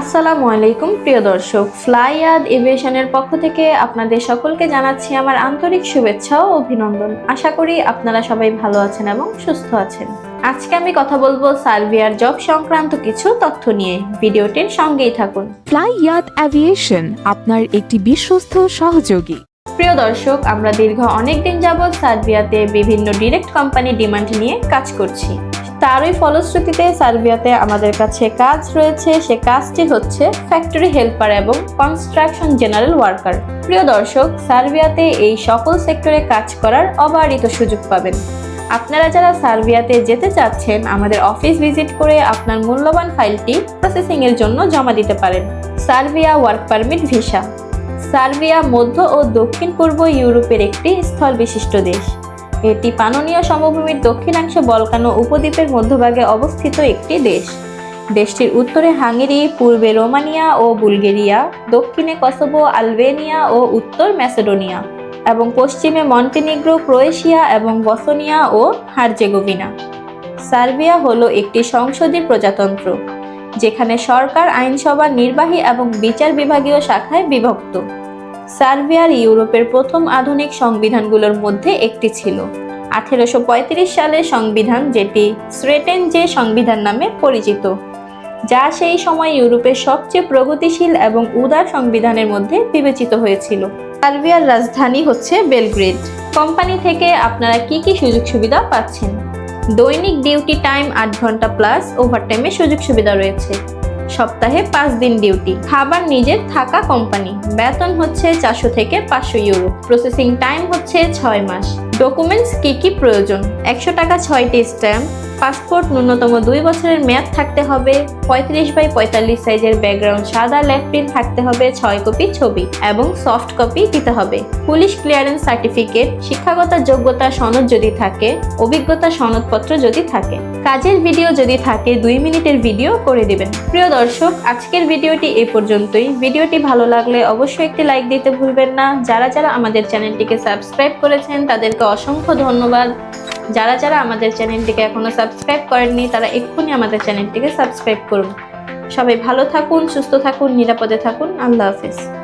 আসসালামু আলাইকুম প্রিয় দর্শক। ফ্লাইয়াদ এভিয়েশনের পক্ষ থেকে আপনাদের সকলকে জানাচ্ছি আমার আন্তরিক শুভেচ্ছা ও অভিনন্দন। আশা করি আপনারা সবাই ভালো আছেন এবং সুস্থ আছেন। আজকে আমি কথা বলব সার্বিয়ার জব সংক্রান্ত কিছু তথ্য নিয়ে। ভিডিওটির সঙ্গেই থাকুন। ফ্লাইয়াদ অ্যাভিয়েশন আপনার একটি বিশ্বস্ত সহযোগী। প্রিয় দর্শক আমরা দীর্ঘ অনেক দিন যাবৎ সার্বিয়াতে বিভিন্ন ডিরেক্ট কোম্পানি ডিমান্ড নিয়ে কাজ করছি। তারই ফলশ্রুতিতে সার্বিয়াতে আমাদের কাছে কাজ রয়েছে। সে কাজটি হচ্ছে ফ্যাক্টরি হেল্পার এবং কনস্ট্রাকশন জেনারেল ওয়ার্কার প্রিয় দর্শক, সার্বিয়াতে এই সকল সেক্টরে কাজ করার অবারিত সুযোগ পাবেন। আপনারা যারা সার্বিয়াতে যেতে চাচ্ছেন, আমাদের অফিস ভিজিট করে আপনার মূল্যবান ফাইলটি প্রসেসিং এর জন্য জমা দিতে পারেন। Serbia work permit visa Serbia মধ্য ও দক্ষিণ পূর্ব ইউরোপের একটি স্থল বিশিষ্ট দেশ। এটি পাননীয় সমভূমির দক্ষিণাংশে বলকানো উপদ্বীপের মধ্যভাগে অবস্থিত একটি দেশ। দেশটির উত্তরে হাঙ্গেরি, পূর্বে রোমানিয়া ও বুলগেরিয়া, দক্ষিণে কসোভো, আলবেনিয়া ও উত্তর ম্যাসেডোনিয়া এবং পশ্চিমে মন্টিনিগ্রো, ক্রোয়েশিয়া এবং বসনিয়া ও হার্জেগোভিনা। সার্বিয়া হলো একটি সংসদীয় প্রজাতন্ত্র, যেখানে সরকার, আইনসভা, নির্বাহী এবং বিচার বিভাগীয় শাখায় বিভক্ত। সার্বিয়ার ইউরোপের প্রথম আধুনিক সংবিধানগুলোর মধ্যে একটি ছিল। আঠেরোশো পঁয়ত্রিশ সালের সংবিধান যেটি স্রেটেন যে সংবিধান নামে পরিচিত, যা সেই সময় ইউরোপের সবচেয়ে প্রগতিশীল এবং উদার সংবিধানের মধ্যে বিবেচিত হয়েছিল। সার্বিয়ার রাজধানী হচ্ছে বেলগ্রেড। কোম্পানি থেকে আপনারা কি কি সুযোগ সুবিধা পাচ্ছেন? দৈনিক ডিউটি টাইম আট ঘণ্টা প্লাস ওভারটাইমের সুযোগ সুবিধা রয়েছে। সপ্তাহে পাঁচ দিন ডিউটি। খাবার নিজের থাকা কোম্পানি। বেতন হচ্ছে চারশো থেকে পাঁচশো ইউরো। প্রসেসিং টাইম হচ্ছে ছয় মাস। ডকুমেন্টস কি কি প্রয়োজন? একশো টাকা ছয়টি স্ট্যাম্প পাসপোর্ট, ন্যূনতম দুই বছরের মেয়াদ থাকতে হবে, পঁয়ত্রিশ বাই পঁয়তাল্লিশ সাইজের ব্যাকগ্রাউন্ড সাদা লেফট প্রিন্ট থাকতে হবে, ছয় কপি ছবি এবং সফট কপি দিতে হবে। পুলিশ ক্লিয়ারেন্স সার্টিফিকেট, শিক্ষাগত যোগ্যতা সনদ যদি থাকে, অভিজ্ঞতা সনদপত্র যদি থাকে। কাজের ভিডিও যদি থাকে, দুই মিনিটের ভিডিও করে দিবেন। প্রিয় দর্শক, আজকের ভিডিওটি এ পর্যন্তই। ভিডিওটি ভালো লাগলে অবশ্যই একটি লাইক দিতে ভুলবেন না। যারা যারা আমাদের চ্যানেলটিকে সাবস্ক্রাইব করেছেন, তাদেরকে অসংখ্য ধন্যবাদ। যারা যারা আমাদের চ্যানেলটিকে এখনও সাবস্ক্রাইব করেননি, তারা এক্ষুনি আমাদের চ্যানেলটিকে সাবস্ক্রাইব করুন। সবাই ভালো থাকুন, সুস্থ থাকুন, নিরাপদে থাকুন। আল্লাহ হাফিজ।